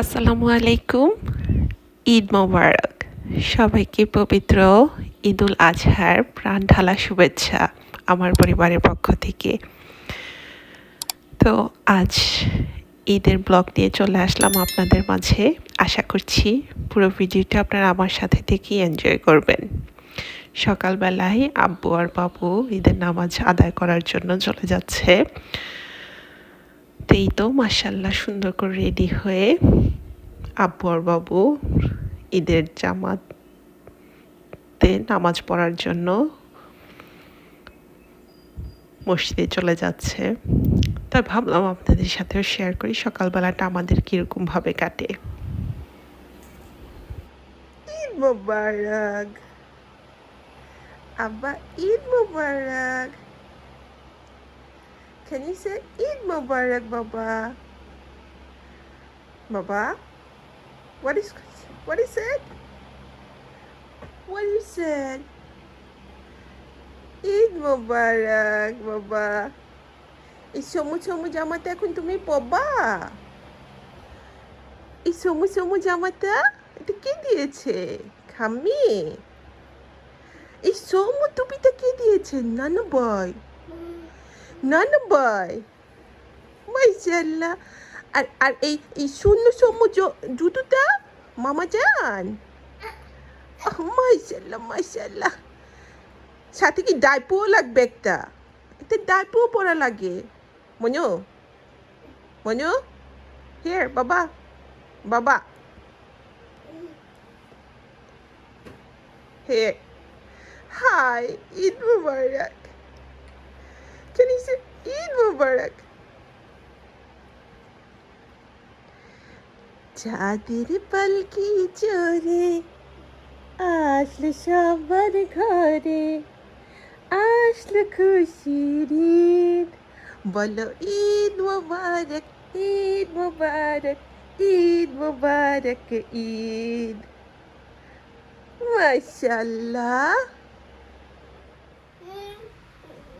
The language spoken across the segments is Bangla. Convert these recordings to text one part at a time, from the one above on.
আসসালামু আলাইকুম। ঈদ মোবারক। সবাইকে পবিত্র ঈদুল আজহার প্রাণ ঢালা শুভেচ্ছা আমার পরিবারের পক্ষ থেকে। তো আজ ঈদের ব্লগ নিয়ে চলে আসলাম আপনাদের মাঝে। আশা করছি পুরো ভিডিওটা আপনারা আমার সাথে থেকেই এনজয় করবেন। সকালবেলায় আব্বু আর বাবু ঈদের নামাজ আদায় করার জন্য চলে যাচ্ছে। তো এই তো মাসাল্লাহ সুন্দর করে রেডি হয়ে আব্বু আর বাবু, ঈদের জামাতে নামাজ পড়ার জন্য মসজিদে চলে যাচ্ছে। তাই ভাবলাম আপনাদের সাথেও শেয়ার করি, সকালবেলাটা আমাদের কীরকমভাবে কাটে। ঈদ মোবারক! আব্বা, ঈদ মোবারক! Can you say Eid Mubarak, Baba? Baba? What is what is it? What you said? Eid Mubarak, Baba. এই সবুজ সবুজ জামাটা এখন তুমি পবা এই সবুজ সবুজ জামাটা এটা কে দিয়েছে খাম্মি এই সমু টুপিটা কে দিয়েছে নানু বয় নানু বয় মাইশাল্লাহ আর আর এই এই শূন্য সমু জুতোটা মামা যান মাইশাল্লাহ মাইশাল্লাহ সাথে কি ডাইপোও লাগবে একটা? একটা ডাইপোও পরা লাগে। মনু মনু হিয়ার বাবা বাবা। Here. Hi, Eid Mubarak. Say Eid Mubarak? চাঁদের পালকি চোরে আসলে সবার ঘরে, আসলে খুশির ঈদ। বলো, ঈদ মুবারক ঈদ মুবারক ঈদ মুবারক, ঈদ। মাশাল্লাহ।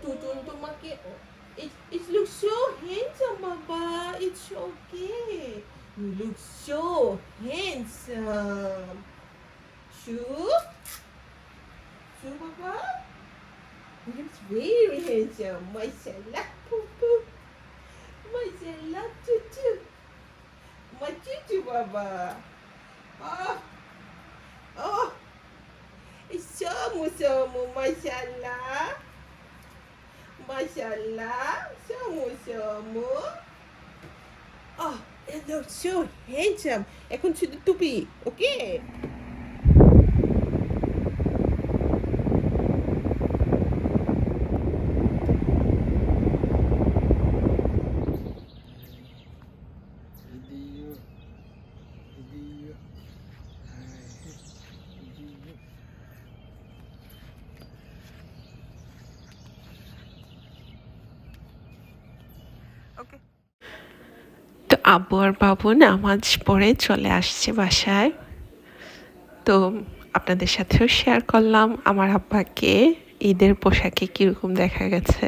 Tutun তোমাকে it, it looks so handsome Baba it's okay you look so handsome Shoo Shoo Baba he looks very handsome Mashallah Pupu Mashallah Tutu My tutu Baba Oh Oh Somu somu mashallah. Mashallah, oh, é seu, amor, seu amor. Oh, hello, so handsome. é consider to ok? তো আব্বু আর বাবু নামাজ পড়ে চলে আসছে বাসায়। তো আপনাদের সাথেও শেয়ার করলাম। আমার আব্বাকে ঈদের পোশাকে কীরকম দেখা গেছে।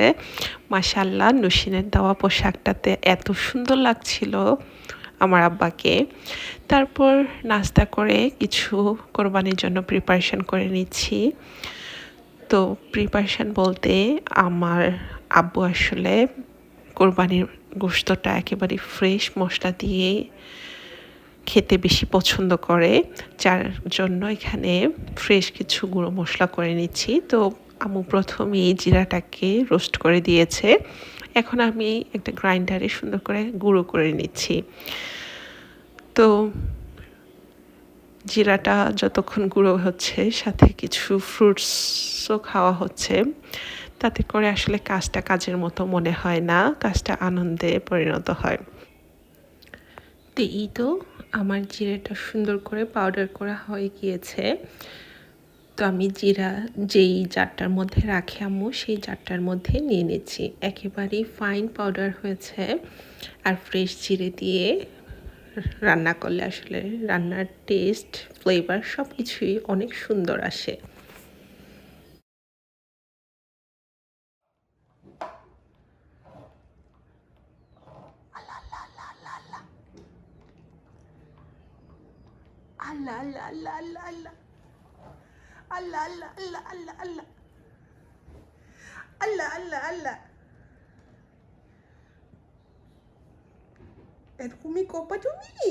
মাসাল্লাহ নুসিনের দেওয়া পোশাকটাতে এত সুন্দর লাগছিল আমার আব্বাকে। তারপর নাস্তা করে কিছু কোরবানির জন্য প্রিপারেশন করে নিচ্ছি। তো প্রিপারেশন বলতে আমার আব্বু আসলে কোরবানির গোস্তটা একেবারে ফ্রেশ মশলা দিয়ে খেতে বেশি পছন্দ করে। যার জন্য এখানে ফ্রেশ কিছু গুঁড়ো মশলা করে নিচ্ছি। তো আমু প্রথমে এই জিরাটাকে রোস্ট করে দিয়েছে। এখন আমি একটা গ্রাইন্ডারে সুন্দর করে গুঁড়ো করে নিচ্ছি। তো জিরাটা যতক্ষণ গুঁড়ো হচ্ছে, সাথে কিছু ফ্রুটসও খাওয়া হচ্ছে। তাতে করে আসলে কাজটা কাজের মতো মনে হয় না, কাজটা আনন্দে পরিণত হয়। তো এই তো আমার জিরাটা সুন্দর করে পাউডার করা হয়ে গিয়েছে। তো আমি জিরা যেই জারটার মধ্যে রাখি আম্মু, সেই জারটার মধ্যে নিয়ে নিচ্ছি। একেবারেই ফাইন পাউডার হয়েছে আর ফ্রেশ জিরে দিয়ে রান্না করলে আসলে রান্নার টেস্ট ফ্লেভার সব কিছুই অনেক সুন্দর আসে। আল্লাহ আল্লাহ আল্লাহ আল্লাহ আল্লাহ। আল্লাহ আল্লাহ আল্লাহ আল্লাহ আল্লাহ। আল্লাহ আল্লাহ এরকমই কপা তুমি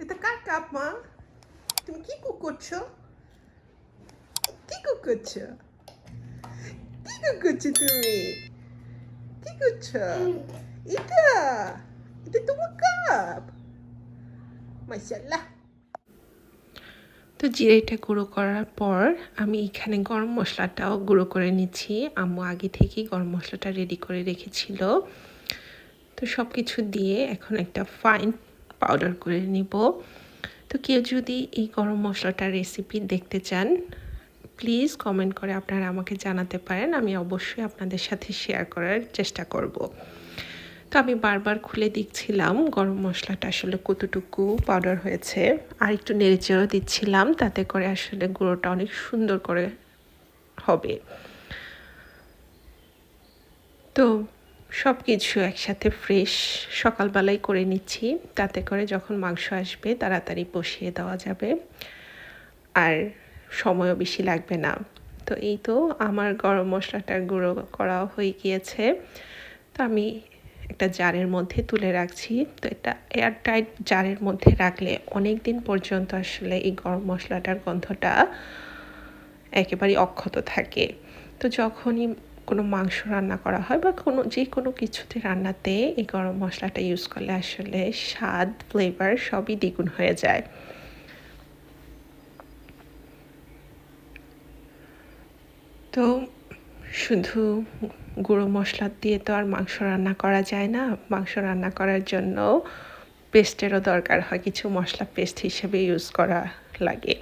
এটা কার কাপ, মা? তুমি কি কুক করছ? কি কুক করছ? কি কুক করছ তুমি? কি করছ? এটা? এটা তোমার কাপ মাশাল্লাহ তো জিরেটা গুঁড়ো করার পর আমি এখানে গরম মশলাটাও গুঁড়ো করে নিচ্ছি। আম্মু আগে থেকেই গরম মশলাটা রেডি করে রেখেছিল। তো সব কিছু দিয়ে এখন একটা ফাইন পাউডার করে নিব। তো কেউ যদি এই গরম মশলাটার রেসিপি দেখতে চান প্লিজ কমেন্ট করে আপনারা আমাকে জানাতে পারেন, আমি অবশ্যই আপনাদের সাথে শেয়ার করার চেষ্টা করব। তো আমি বারবার খুলে দেখছিলাম, গরম মশলাটা আসলে কতটুকু পাউডার হয়েছে, আর একটু নেড়েচেড়েও দিচ্ছিলাম, তাতে করে আসলে গুঁড়োটা অনেক সুন্দর করে হবে। তো সব কিছু একসাথে ফ্রেশ সকালবেলায় করে নিচ্ছি, তাতে করে যখন মাংস আসবে তাড়াতাড়ি বসিয়ে দেওয়া যাবে। আর সময়ও বেশি লাগবে না। তো এই তো আমার গরম মশলাটার গুঁড়ো করা হয়ে গিয়েছে। তো আমি একটা জারের মধ্যে তুলে রাখছি। তো এটা এয়ারটাইট জারের মধ্যে রাখলে অনেক দিন পর্যন্ত আসলে এই গরম মশলাটার গন্ধটা একেবারে অক্ষত থাকে। তো যখনই কোনো মাংস রান্না করা হয় বা কোনো যে কোনো কিছুতে রান্নাতে এই গরম মশলাটা ইউজ করলে আসলে স্বাদ ফ্লেভার সবই দ্বিগুণ হয়ে যায়। তো শুধু গুঁড়ো মশলা দিয়ে তো আর মাংস রান্না করা যায় না। মাংস রান্না করার জন্য পেস্টেরও দরকার হয়। কিছু মশলা পেস্ট হিসেবে ইউজ করা লাগে।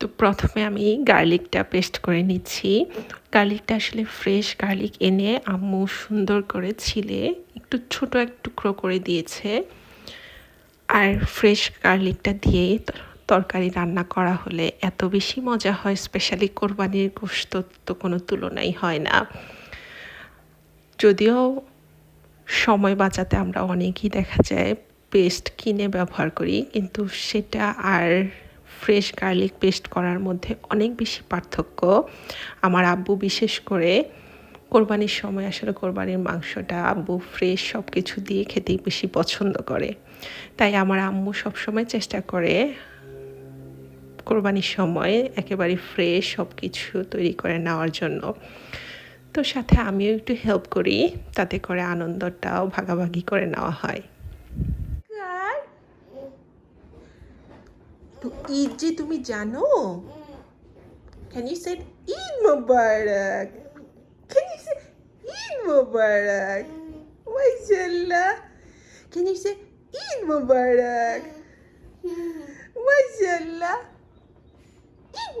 তো প্রথমে আমি গার্লিকটা পেস্ট করে নিচ্ছি। গার্লিকটা আসলে ফ্রেশ গার্লিক এনে আম্মু সুন্দর করে ছিলে। একটু ছোট এক টুকরো করে দিয়েছে। আর ফ্রেশ গার্লিকটা দিয়ে তরকারি রান্না করা হলে এত বেশি মজা হয় স্পেশালি কোরবানির গোস্ত তো কোনো তুলনাই হয় না। যদিও সময় বাঁচাতে আমরা অনেকই দেখা যায় পেস্ট কিনে ব্যবহার করি, কিন্তু সেটা আর ফ্রেশ গার্লিক পেস্ট করার মধ্যে অনেক বেশি পার্থক্য। আমার আব্বু বিশেষ করে কোরবানির সময় আসলে কোরবানির মাংসটা আব্বু ফ্রেশ সব কিছু দিয়ে খেতেই বেশি পছন্দ করে। তাই আমার আম্মু সবসময় চেষ্টা করে কোরবানির সময় একেবারে ফ্রেশ সব কিছু তৈরি করে নেওয়ার জন্য। তো সাথে আমিও একটু হেল্প করি, তাতে করে আনন্দটাও ভাগাভাগি করে নেওয়া হয়। তো ঈদ যে তুমি জানো? Can you say Eid Mubarak? Can you say Eid Mubarak? মাশাআল্লাহ can you say Eid Mubarak? মাশাআল্লাহ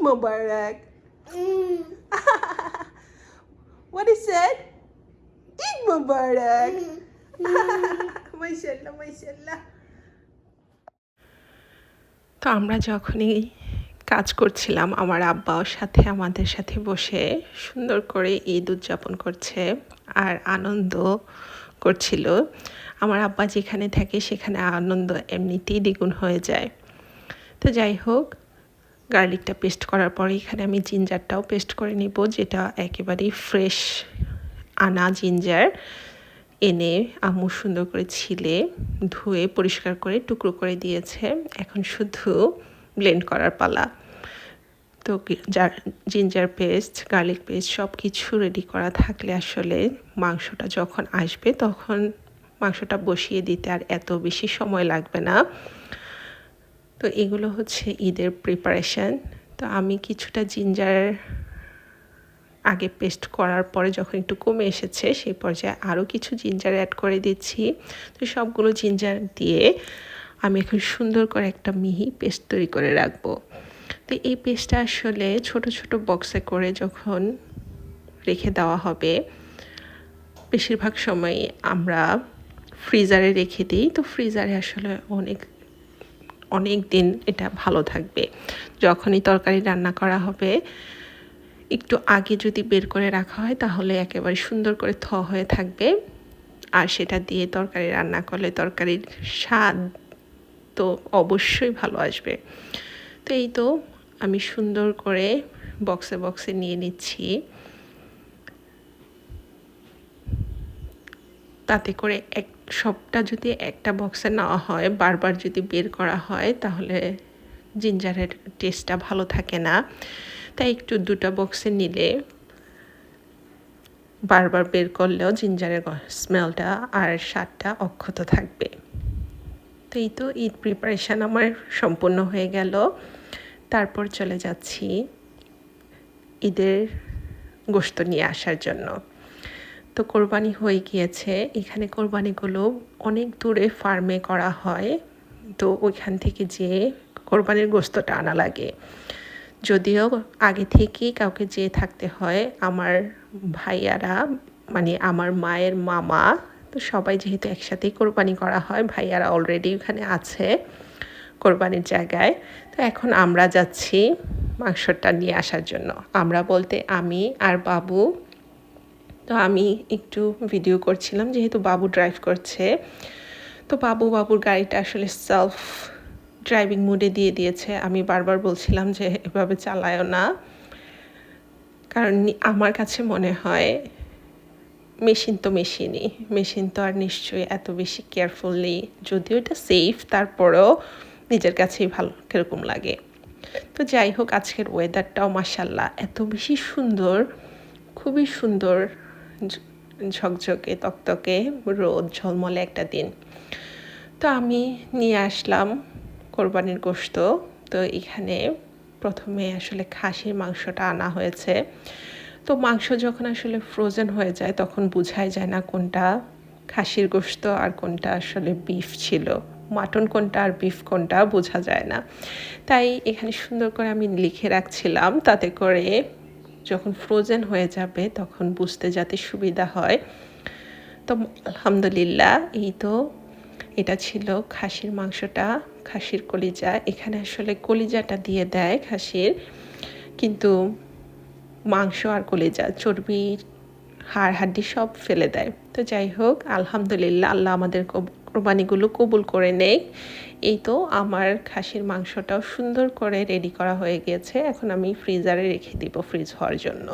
Eid Mubarak What is it? Eid Mubarak. মাশাআল্লাহ মাশাআল্লাহ তো আমরা যখনই কাজ করছিলাম, আমার আব্বাও সাথে, আমাদের সাথে বসে সুন্দর করে ঈদ উদযাপন করছে আর আনন্দ করছিল আমার আব্বা যেখানে থাকে, সেখানে আনন্দ এমনিতেই দ্বিগুণ হয়ে যায় তো যাই হোক গার্লিকটা পেস্ট করার পরে এখানে আমি জিঞ্জারটাও পেস্ট করে নিব, যেটা একেবারেই ফ্রেশ আনা জিঞ্জার। এনে আম্মু সুন্দর করে ছিলে, ধুয়ে পরিষ্কার করে টুকরো করে দিয়েছে। এখন শুধু ব্লেন্ড করার পালা। তো জিঞ্জার পেস্ট, গার্লিক পেস্ট সব কিছু রেডি করা থাকলে আসলে মাংসটা যখন আসবে তখন মাংসটা বসিয়ে দিতে আর এত বেশি সময় লাগবে না। তো এগুলো হচ্ছে ঈদের প্রিপারেশান তো আমি কিছুটা জিঞ্জার আগে পেস্ট করার পরে যখন একটু কমে এসেছে সেই পর্যায়ে আরও কিছু জিঞ্জার অ্যাড করে দিচ্ছি। তো সবগুলো জিঞ্জার দিয়ে আমি এখন সুন্দর করে একটা মিহি পেস্ট তৈরি করে রাখব। তো এই পেস্টটা আসলে ছোট ছোট বক্সে করে যখন রেখে দেওয়া হবে, বেশিরভাগ সময় আমরা ফ্রিজারে রেখে দিই। তো ফ্রিজারে আসলে অনেক অনেক দিন এটা ভালো থাকবে। যখনই তরকারি রান্না করা হবে, একটু আগে যদি বের করে রাখা হয়, তাহলে একেবারে সুন্দর করে থ হয়ে থাকবে। আর সেটা দিয়ে তরকারি রান্না করলে তরকারির স্বাদ তো অবশ্যই ভালো আসবে। তো এই তো আমি সুন্দর করে বক্সে বক্সে নিয়ে নিচ্ছি। তাতে করে এক সবটা যদি একটা বক্সে নেওয়া হয়, বারবার যদি বের করা হয়, তাহলে জিঞ্জারের টেস্টটা ভালো থাকে না। তাই একটু দুটো বক্সে নিলে বারবার বের করলেও জিঞ্জারের স্মেলটা আর স্বাদটা অক্ষত থাকবে। তো এই তো ঈদ প্রিপারেশান আমার সম্পূর্ণ হয়ে গেল। তারপর চলে যাচ্ছি ঈদের গোস্ত নিয়ে আসার জন্য। তো কোরবানি হয়ে গিয়েছে। এখানে কোরবানিগুলো অনেক দূরে ফার্মে করা হয়। তো ওইখান থেকে যে কোরবানির গোস্তটা আনা লাগে। যদিও আগে থেকেই কাউকে যেয়ে থাকতে হয়। আমার ভাইয়ারা মানে আমার মায়ের মামা, তো সবাই যেহেতু একসাথেই কোরবানি করা হয়, ভাইয়ারা অলরেডি ওখানে আছে কোরবানির জায়গায়। তো এখন আমরা যাচ্ছি মাংসটা নিয়ে আসার জন্য। আমরা বলতে আমি আর বাবু তো আমি একটু ভিডিও করছিলাম, যেহেতু বাবু ড্রাইভ করছে। তো বাবু, বাবুর গাড়িটা আসলে সেলফ ড্রাইভিং মুডে দিয়ে দিয়েছে। আমি বারবার বলছিলাম যে, এভাবে চালায়ও না। কারণ আমার কাছে মনে হয় মেশিন তো মেশিনই মেশিন তো আর নিশ্চয়ই এত বেশি কেয়ারফুলি যদিও এটা সেফ তারপরেও নিজের কাছেই ভালো কীরকম লাগে। তো যাই হোক, আজকের ওয়েদারটাও মাসাল্লাহ এত বেশি সুন্দর, খুবই সুন্দর ঝকঝকে, তকতকে, রোদ, ঝলমলে একটা দিন। তো আমি নিয়ে আসলাম কোরবানির গোস্ত তো এখানে প্রথমে আসলে খাসির মাংসটা আনা হয়েছে। তো মাংস যখন আসলে ফ্রোজেন হয়ে যায়, তখন বোঝাই যায় না কোনটা খাসির গোস্ত আর কোনটা আসলে বিফ ছিল। মাটন কোনটা আর বিফ কোনটা, বোঝা যায় না। তাই এখানে সুন্দর করে আমি লিখে রাখছিলাম, তাতে করে যখন ফ্রোজেন হয়ে যাবে, তখন বুঝতে যাতে সুবিধা হয়। তো আলহামদুলিল্লাহ, এই তো এটা ছিল খাসির মাংসটা, খাসির কলিজা। এখানে আসলে কলিজাটা দিয়ে দেয় খাসির, কিন্তু মাংস আর কলিজা, চর্বি, হাড় হাড্ডি সব ফেলে দেয়। তো যাই হোক, আলহামদুলিল্লাহ, আল্লাহ আমাদের কোরবানিগুলো কবুল করে নেই। এই তো আমার খাসির মাংসটাও সুন্দর করে রেডি করা হয়ে গিয়েছে এখন আমি ফ্রিজারে রেখে দিব ফ্রিজ হওয়ার জন্য।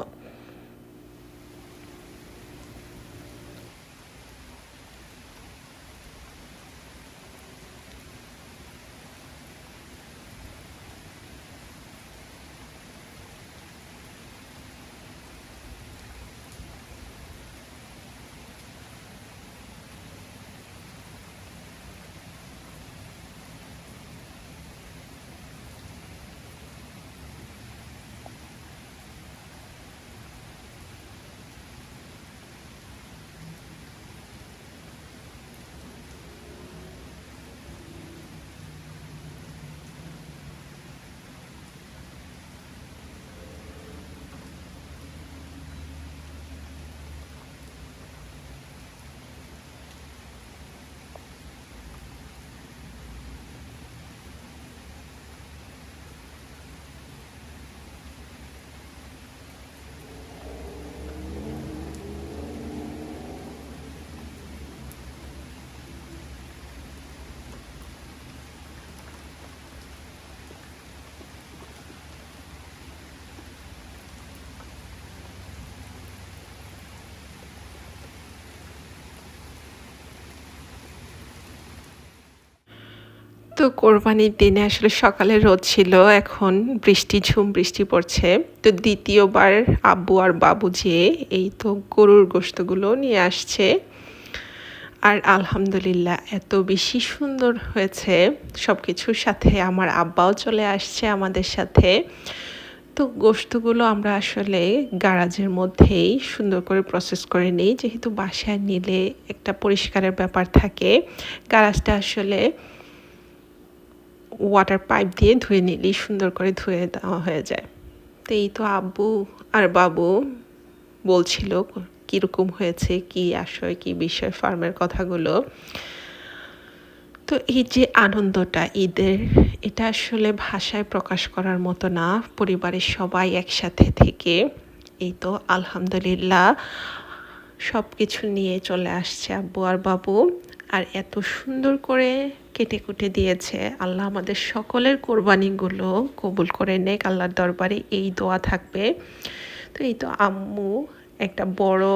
তো কোরবানির দিনে আসলে সকালে রোদ ছিল, এখন বৃষ্টি ঝুম, বৃষ্টি পড়ছে। তো দ্বিতীয়বার আব্বু আর বাবু যেয়ে এই তো গরুর গোস্তগুলো নিয়ে আসছে। আর আলহামদুলিল্লাহ এত বেশি সুন্দর হয়েছে সব কিছুর সাথে আমার আব্বাও চলে আসছে আমাদের সাথে। তো গোস্তগুলো আমরা আসলে গারাজের মধ্যেই সুন্দর করে প্রসেস করে নিই, যেহেতু বাসায় নিলে একটা পরিষ্কারের ব্যাপার থাকে। গারাজটা আসলে ওয়াটার পাইপ দিয়ে ধুয়ে নিলেই সুন্দর করে ধুয়ে দেওয়া হয়ে যায়। তো এই তো আব্বু আর বাবু বলছিল কীরকম হয়েছে, কি আশয়, কি বিষয় ফার্মের কথাগুলো। তো এই যে আনন্দটা, ঈদের, এটা আসলে ভাষায় প্রকাশ করার মতো না, পরিবারের সবাই একসাথে থেকে এই তো আলহামদুলিল্লাহ সব কিছু নিয়ে চলে আসছে আব্বু আর বাবু। আর এত সুন্দর করে কেটে কুটে দিয়েছে। আল্লাহ আমাদের সকলের কোরবানিগুলো কবুল করে নেক আল্লাহর দরবারে এই দোয়া থাকবে। তো এই তো আম্মু একটা বড়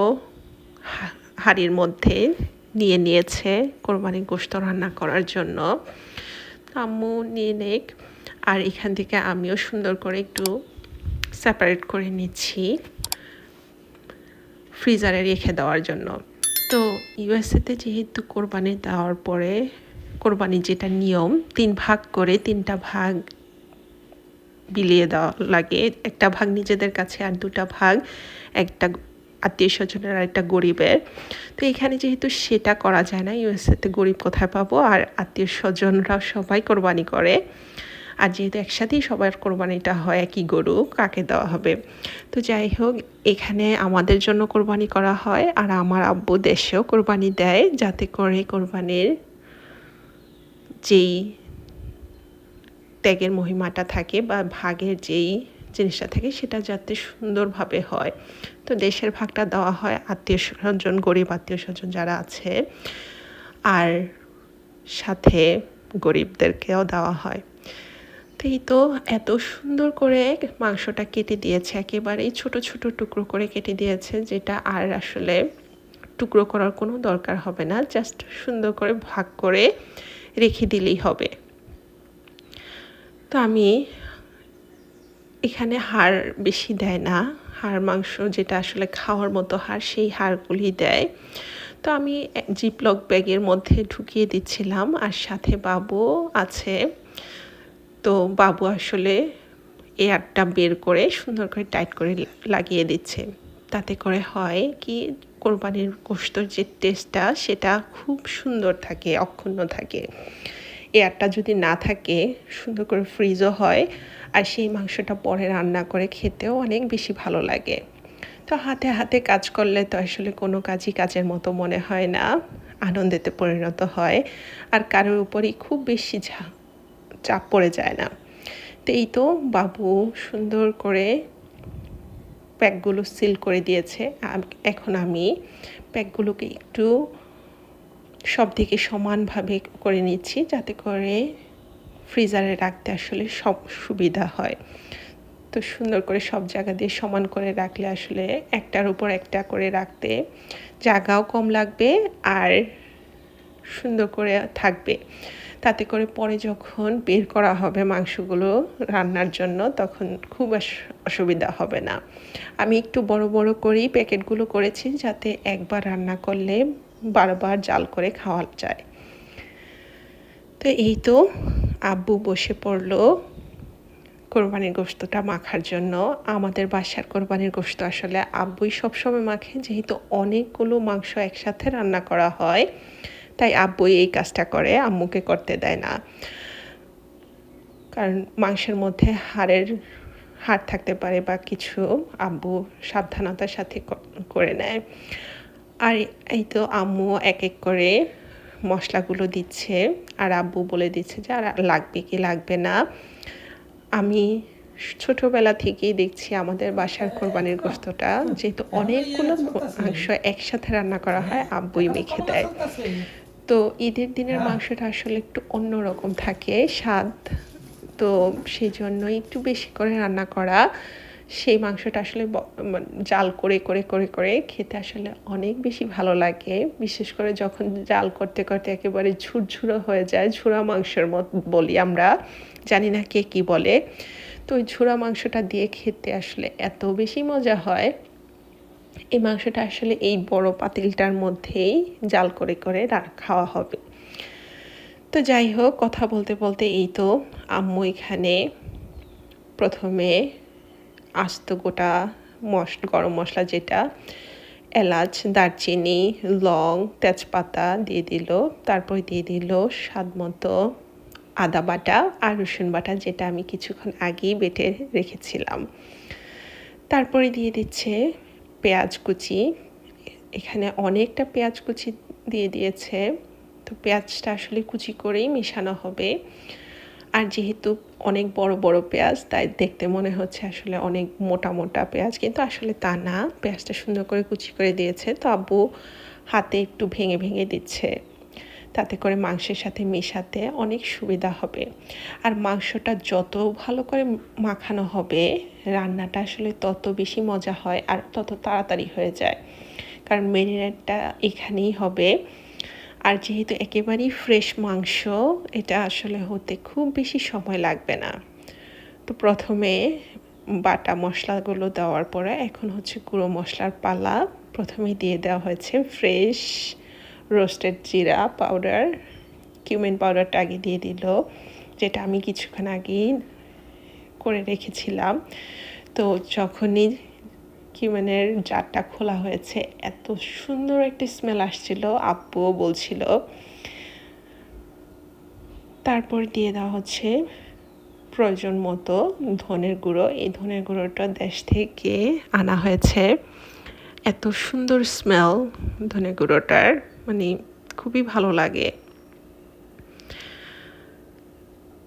হাঁড়ির মধ্যে নিয়ে নিয়েছে কোরবানি গোস্ত রান্না করার জন্য। আম্মু নিয়ে নেক। আর এখান থেকে আমিও সুন্দর করে একটু সেপারেট করে নিচ্ছি। ফ্রিজারে রেখে দেওয়ার জন্য। তো ইউএসএতে যেহেতু কোরবানি দেওয়ার পরে কোরবানি যেটা নিয়ম, তিন ভাগ করে তিনটা ভাগ বিলিয়ে দেওয়া লাগে। একটা ভাগ নিজেদের কাছে আর দুটা ভাগ একটা আত্মীয় স্বজনের আর একটা গরিবের। তো এখানে যেহেতু সেটা করা যায় না ইউএসএতে গরিব কোথায় পাবো? আর আত্মীয় স্বজনরা সবাই কোরবানি করে। আর যেহেতু একসাথেই সবার কোরবানিটা হয়, একই গরু, কাকে দেওয়া হবে? তো যাই হোক, এখানে আমাদের জন্য কোরবানি করা হয় আর আমার আব্বু দেশেও কোরবানি দেয় যাতে করে কোরবানির যেই ত্যাগের মহিমাটা থাকে বা ভাগের যেই জিনিসটা থাকে সেটা যাতে সুন্দরভাবে হয়। তো দেশের ভাগটা দেওয়া হয়, আত্মীয় স্বজন, গরিব আত্মীয় স্বজন যারা আছে, আর সাথে গরিবদেরকেও দেওয়া হয়। এই তো এত সুন্দর করে মাংসটা কেটে দিয়েছে, একেবারেই ছোট ছোট টুকরো করে কেটে দিয়েছে, যেটা আর আসলে টুকরো করার কোনো দরকার হবে না জাস্ট সুন্দর করে ভাগ করে রেখে দিলেই হবে। তো আমি এখানে হাড় বেশি দেয় না, হাড় মাংস যেটা আসলে খাওয়ার মতো হাড়, সেই হাড়গুলি দেয়। তো আমি জিপলক ব্যাগের মধ্যে ঢুকিয়ে দিচ্ছিলাম, আর সাথে বাবু আছে তো বাবু আসলে এয়ারটা বের করে সুন্দর করে টাইট করে লাগিয়ে দিচ্ছে। তাতে করে হয় কি, কোরবানির গোস্তর যে টেস্টটা সেটা খুব সুন্দর থাকে, অক্ষুণ্ণ থাকে। এয়ারটা যদি না থাকে, সুন্দর করে ফ্রিজও হয় আর সেই মাংসটা পরে রান্না করে খেতেও অনেক বেশি ভালো লাগে। তো হাতে হাতে কাজ করলে তো আসলে কোনো কাজই কাজের মতো মনে হয় না আনন্দেতে পরিণত হয়। আর কারোর উপরই খুব বেশি ঝা চাপ পড়ে যায় না। তো এই তো বাবু সুন্দর করে প্যাকগুলো সিল করে দিয়েছে। এখন আমি প্যাকগুলোকে একটু সব দিকে সমানভাবে করে নিচ্ছি যাতে করে ফ্রিজারে রাখতে আসলে সব সুবিধা হয়। তো সুন্দর করে সব জায়গা দিয়ে সমান করে রাখলে আসলে একটার উপর একটা করে রাখতে জায়গাও কম লাগবে আর সুন্দর করে থাকবে। তাতে করে পরে যখন বের করা হবে মাংসগুলো রান্নার জন্য, তখন খুব অস- অসুবিধা হবে না। আমি একটু বড় বড় করেই প্যাকেটগুলো করেছি যাতে একবার রান্না করলে বারবার জাল করে খাওয়া যায়। তো এই তো আব্বু বসে পড়ল কোরবানির গোস্তটা মাখার জন্য। আমাদের বাসার কোরবানির গোস্ত আসলে আব্বুই সবসময় মাখে, যেহেতু অনেকগুলো মাংস একসাথে রান্না করা হয়। তাই আব্বুই এই কাজটা করে, আম্মুকে করতে দেয় না। কারণ মাংসের মধ্যে হাড়ের হাড় থাকতে পারে বা কিছু আব্বু সাবধানতার সাথে করে নেয়। আর এই তো আম্মু এক এক করে মশলাগুলো দিচ্ছে, আর আব্বু বলে দিচ্ছে যে, আর লাগবে কি লাগবে না? আমি ছোটবেলা থেকেই দেখছি আমাদের বাসার কোরবানির গোস্তটা যেহেতু অনেকগুলো মাংস একসাথে রান্না করা হয়, আব্বুই মেখে দেয়। তো ঈদের দিনের মাংসটা আসলে একটু অন্যরকম থাকে স্বাদ। তো সেই জন্য একটু বেশি করে রান্না করা। সেই মাংসটা আসলে মানে জাল করে করে করে করে খেতে আসলে অনেক বেশি ভালো লাগে। বিশেষ করে যখন জাল করতে করতে একেবারে ঝুরঝুরো হয়ে যায় ঝুরা মাংসের মত বলি আমরা। জানি না কে কি বলে। তো ওই ঝুরা মাংসটা দিয়ে খেতে আসলে এত বেশি মজা হয়। এই মাংসটা আসলে এই বড় পাতিলটার মধ্যেই জাল করে করে খাওয়া হবে। তো যাই হোক, কথা বলতে বলতে এই তো আম্মু এখানে প্রথমে আস্ত গোটা মশ, গরম মশলা যেটা, এলাচ, দারচিনি, লং, তেজপাতা দিয়ে দিল। তারপর দিয়ে দিল স্বাদ মতো আদা বাটা আর রসুন বাটা যেটা আমি কিছুক্ষণ আগেই বেটে রেখেছিলাম। তারপরে দিয়ে দিচ্ছে পেঁয়াজ কুচি। এখানে অনেকটা পেঁয়াজ কুচি দিয়ে দিয়েছে। তো পেঁয়াজটা আসলে কুচি করেই মেশানো হবে। আর যেহেতু অনেক বড় বড় পেঁয়াজ, তাই দেখতে মনে হচ্ছে আসলে অনেক মোটা মোটা পেঁয়াজ। কিন্তু আসলে তা না। পেঁয়াজটা সুন্দর করে কুচি করে দিয়েছে। তো আব্বু হাতে একটু ভেঙে ভেঙে দিচ্ছে। তাতে করে মাংসের সাথে মেশাতে অনেক সুবিধা হবে। আর মাংসটা যত ভালো করে মাখানো হবে, রান্নাটা আসলে তত বেশি মজা হয় আর তত তাড়াতাড়ি হয়ে যায়। কারণ মেরিনেটটা এখানেই হবে। আর যেহেতু একেবারেই ফ্রেশ মাংস, এটা আসলে হতে খুব বেশি সময় লাগবে না। তো প্রথমে বাটা মশলাগুলো দেওয়ার পরে এখন হচ্ছে গুঁড়ো মশলার পালা। প্রথমে দিয়ে দেওয়া হয়েছে ফ্রেশ রোস্টেড জিরা পাউডার কিউমেন পাউডারটা আগে দিয়ে দিল, যেটা আমি কিছুক্ষণ আগেই করে রেখেছিলাম। তো যখনই কিউমেনের জারটা খোলা হয়েছে, এত সুন্দর একটি স্মেল আসছিল, আব্বুও বলছিল। তারপর দিয়ে দেওয়া হচ্ছে প্রয়োজন মতো ধনের গুঁড়ো। এই ধনের গুঁড়োটা দেশ থেকে আনা হয়েছে। এত সুন্দর স্মেল ধনে গুঁড়োটার। মানে খুবই ভালো লাগে।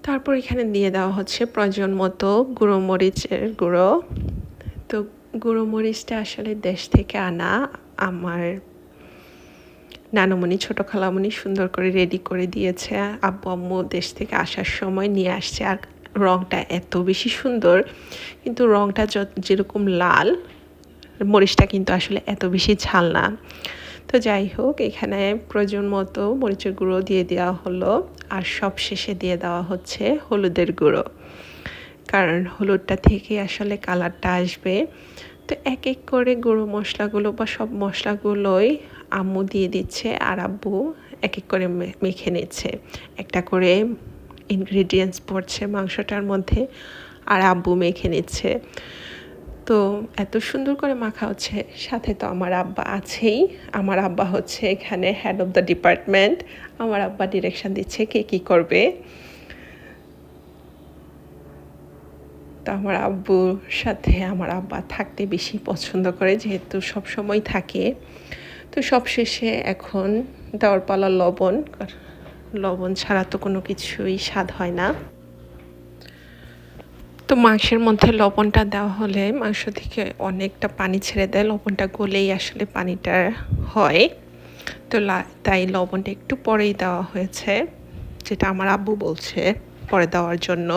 তারপর এখানে দিয়ে দেওয়া হচ্ছে প্রয়োজন মতো গুঁড়ো মরিচের গুঁড়ো। তো গুঁড়ো মরিচটা আসলে দেশ থেকে আনা আমার নানমণি ছোটো খালামণি সুন্দর করে রেডি করে দিয়েছে। আব্বু আম্মু দেশ থেকে আসার সময় নিয়ে আসছে। আর রঙটা এত বেশি সুন্দর, কিন্তু রঙটা যেরকম লাল, মরিচটা কিন্তু আসলে এত বেশি ঝাল না। তো যাই হোক, এখানে প্রয়োজন মতো মরিচের গুঁড়ো দিয়ে দেওয়া হলো। আর সব শেষে দিয়ে দেওয়া হচ্ছে হলুদের গুঁড়ো। কারণ হলুদটা থেকে আসলে কালারটা আসবে। তো এক এক করে গুঁড়ো মশলাগুলো বা সব মশলাগুলোই আম্মু দিয়ে দিচ্ছে আর আব্বু এক এক করে মেখে নিচ্ছে। একটা করে ইনগ্রিডিয়েন্টস পড়ছে মাংসটার মধ্যে আর আব্বু মেখে নিচ্ছে। তো এত সুন্দর করে মাখা হচ্ছে। সাথে তো আমার আব্বা আছেই। আমার আব্বা হচ্ছে এখানে হেড অফ দ্য ডিপার্টমেন্ট আমার আব্বা ডিরেকশন দিচ্ছে কে কী করবে। তো আমার আব্বুর সাথে আমার আব্বা থাকতে বেশি পছন্দ করে, যেহেতু সব সময় থাকে। তো সব শেষে এখন দেওয়ার লবণ। লবণ ছাড়া তো কোনো কিছুই স্বাদ হয় না। তো মাংসের মধ্যে লবণটা দেওয়া হলে মাংস থেকে অনেকটা পানি ছেড়ে দেয়, লবণটা গলেই আসলে পানিটা হয়। তো তাই লবণটা একটু পরেই দেওয়া হয়েছে, যেটা আমার আব্বু বলছে পরে দেওয়ার জন্য।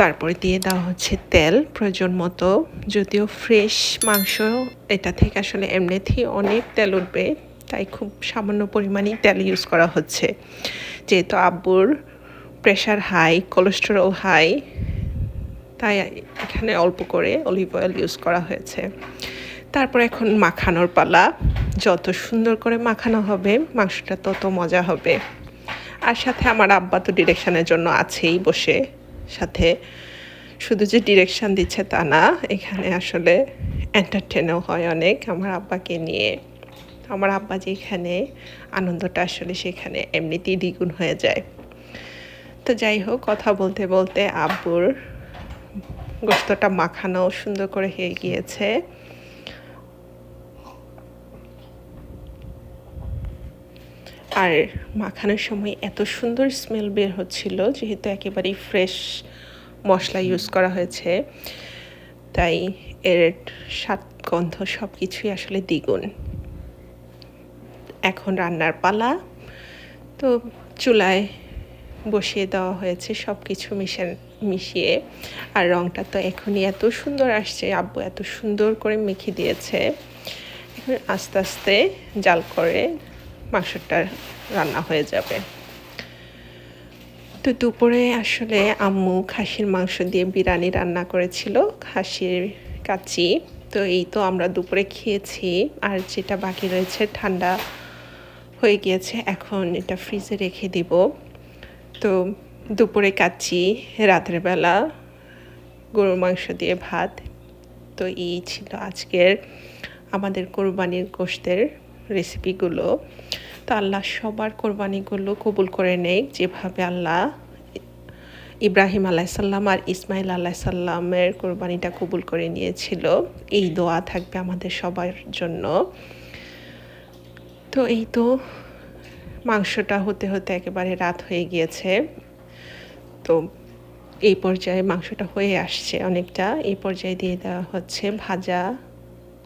তারপরে দিয়ে দেওয়া হচ্ছে তেল, প্রয়োজন মতো। যদিও ফ্রেশ মাংস, এটা থেকে আসলে এমনিতেই অনেক তেল উঠবে, তাই খুব সামান্য পরিমাণেই তেল ইউজ করা হচ্ছে। যেহেতু আব্বুর প্রেশার হাই কোলেস্টেরল হাই তাই এখানে অল্প করে অলিভ অয়েল ইউজ করা হয়েছে। তারপর এখন মাখানোর পালা। যত সুন্দর করে মাখানো হবে, মাংসটা তত মজা হবে। আর সাথে আমার আব্বা তো ডিরেকশানের জন্য আছেই বসে। সাথে শুধু যে ডিরেকশান দিচ্ছে তা না, এখানে আসলে এন্টারটেনও হয় অনেক আমার আব্বাকে নিয়ে। আমার আব্বা যেখানে, আনন্দটা আসলে সেখানে এমনিতেই দ্বিগুণ হয়ে যায়। তো যাই হোক, কথা বলতে বলতে আব্বুর গোস্তটা মাখানো সুন্দর করে হয়ে গিয়েছে। আর মাখানোর সময় এত সুন্দর স্মেল বের হচ্ছিল, যেহেতু একেবারেই ফ্রেশ মশলা ইউজ করা হয়েছে। তাই এর স্বাদ, গন্ধ সব কিছুই আসলে দ্বিগুণ। এখন রান্নার পালা। তো চুলায় বসিয়ে দেওয়া হয়েছে সব কিছু মিশে মিশিয়ে। আর রঙটা তো এখনই এত সুন্দর আসছে, আব্বু এত সুন্দর করে মেখে দিয়েছে। এখন আস্তে আস্তে জাল করে মাংসটা রান্না হয়ে যাবে। তো দুপুরে আসলে আম্মু খাসির মাংস দিয়ে বিরিয়ানি রান্না করেছিল, খাসির কাচি তো এই তো আমরা দুপুরে খেয়েছি, আর যেটা বাকি রয়েছে ঠান্ডা হয়ে গিয়েছে, এখন এটা ফ্রিজে রেখে দিব। তো দুপুরে কাচ্ছি রাতের বেলা গরুর মাংস দিয়ে ভাত। তো এই ছিল আজকের আমাদের কোরবানির গোষ্ঠের রেসিপিগুলো তো আল্লাহ সবার কোরবানিগুলো কবুল করে নেই যেভাবে আল্লাহ ইব্রাহিম আলাইসাল্লাম আর ইসমাইল আলাইসাল্লামের কোরবানিটা কবুল করে নিয়েছিল। এই দোয়া থাকবে আমাদের সবার জন্য। তো এই তো মাংসটা হতে হতে একেবারে রাত হয়ে গিয়েছে। তো এই পর্যায়ে মাংসটা হয়ে আসছে অনেকটা। এই পর্যায়ে দিয়ে দেওয়া হচ্ছে ভাজা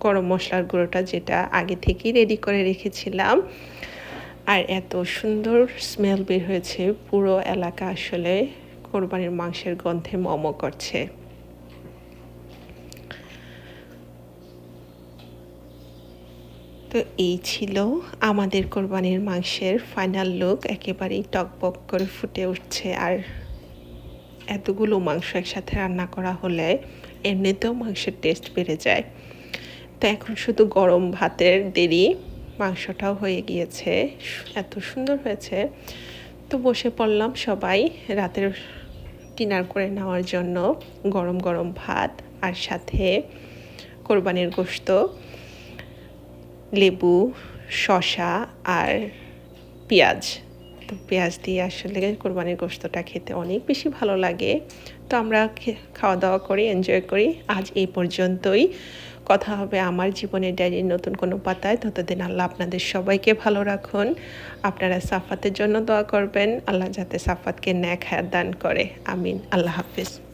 গরম মশলার গুঁড়োটা যেটা আগে থেকেই রেডি করে রেখেছিলাম। আর এত সুন্দর স্মেল বের হয়েছে। পুরো এলাকা আসলে কোরবানির মাংসের গন্ধে মমো করছে। তো এই ছিল আমাদের কোরবানির মাংসের ফাইনাল লুক একেবারেই টকবক করে ফুটে উঠছে। আর এতগুলো মাংস একসাথে রান্না করা হলে এমনিতেও মাংসের টেস্ট বেড়ে যায়। তো এখন শুধু গরম ভাতের দেরি। মাংসটাও হয়ে গিয়েছে। এত সুন্দর হয়েছে। তো বসে পড়লাম সবাই রাতের ডিনার করে নেওয়ার জন্য। গরম গরম ভাত আর সাথে কোরবানির গোশত। লেবু, শসা আর পেঁয়াজ। তো পেঁয়াজ দিয়ে আসলে কোরবানির গোস্তটা খেতে অনেক বেশি ভালো লাগে। তো আমরা খাওয়া দাওয়া করি এনজয় করি। আজ এই পর্যন্তই। কথা হবে আমার জীবনের ডায়েরির নতুন কোনো পাতায়। ততদিন আল্লাহ আপনাদের সবাইকে ভালো রাখুন। আপনারা সাফাতের জন্য দোয়া করবেন। আল্লাহ যাতে সাফাতকে ন্যাক দান করে। আমিন। আল্লাহ হাফিজ।